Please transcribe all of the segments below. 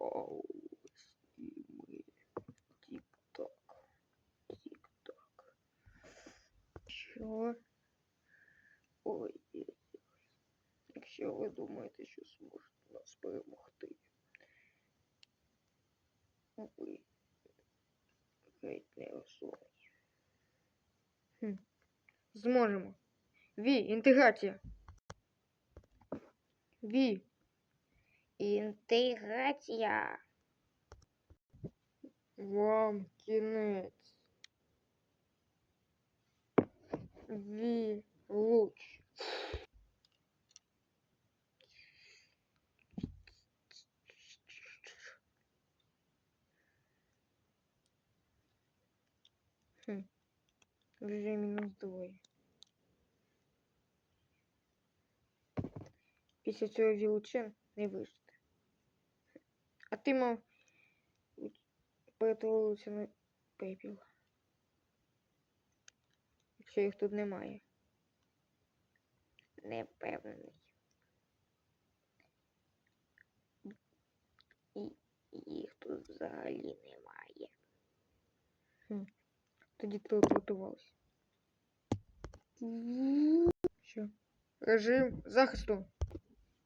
Оу, ми. Тік-так. Тік-так. Що? Ой, ой, ой. Якщо ви думаєте, що нас перемогти, ви геть не. Хм. Зможемо. Ві, інтеграція. Ві. Інтеграція. Вам кінець. Ві луч. Хм. Вже мінус двоє. Після цього вілучин не вижити. Ти мав перетворитися на пепіл. Якщо їх тут немає. Не впевнений. І їх тут взагалі немає. Хм. Тоді телепортувалися. Що? Режим захисту.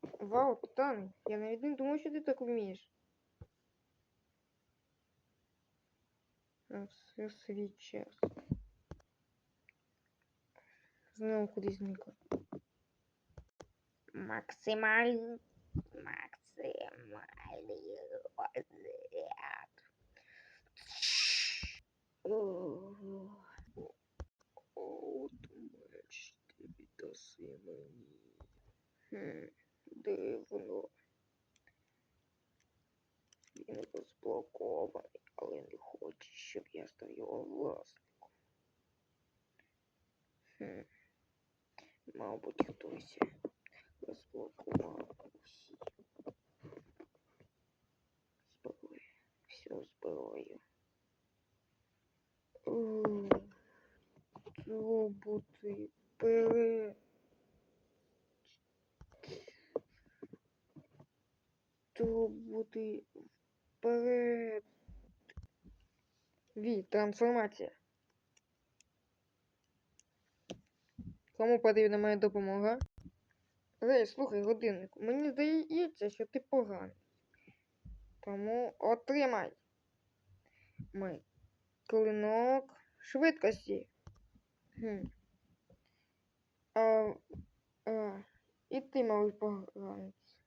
Вау, Титан, я навіть не думав, що ти так вмієш. Все свій час. Знову кудись зникла. Максимальний максимальний розряд. От меч ти мені. Хм, дивно. Він розблокований, але не хоче, щоб я став його власником. Хм. Мабуть, хтось розблокував усі. Зброю. Всю зброю. Роботи. Вперед. Роботи. Вперед. Ві, трансформація. Кому потрібна моя допомога? Рей, слухай, годинник. Мені здається, що ти поганий. Тому отримай. Мой клинок швидкості. Хм. А, а, і ти, мабуть, поганець.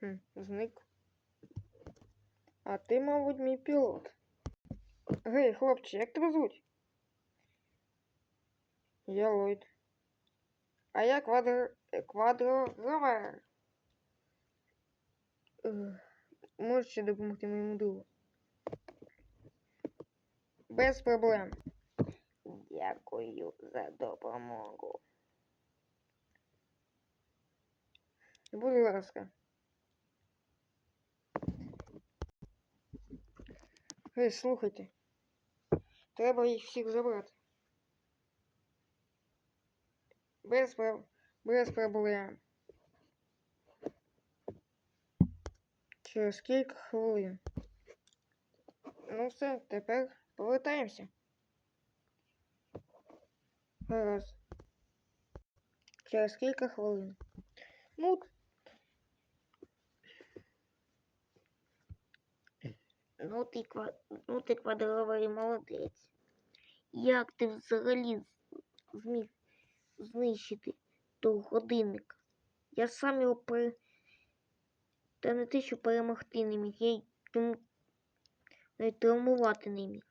Хм, зник. А ти, мабуть, мій пілот. Гей, хлопче, як тебе звуть? Я Ллойд. А я квадро... квадрогравер. Ех, Можете допомогти моєму другу? Без проблем. Дякую за допомогу. Будь ласка. Гей, слухайте. Треба їх всіх забрати. Без, без проблем. Через кілька хвилин. Ну все, тепер повертаємося. Гаразд. Через кілька хвилин. Ну. Ну ти, ну, ти квадровий молодець. Як ти взагалі зміг знищити того годинника? Я сам його пере... Та не те, що перемогти не міг, я й навіть травмувати не міг.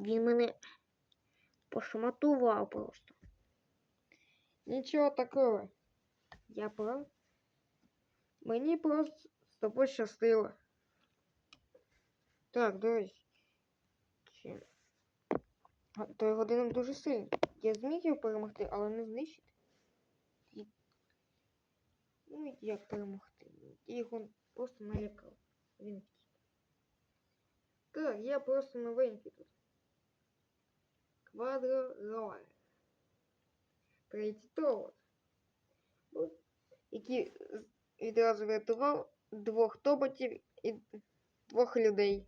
Він мене пошматував просто. Нічого такого. Я прав. Мені просто з тобою щастило. Так, до речі. Той годинник дуже сильний. Я зміг його перемогти, але не знищити. І... Ну, як перемогти? Я його просто налякав. Він. Так, я просто новенький тут. Квадро Роар. Третій товар. Які відразу врятував двох тоботів і двох людей.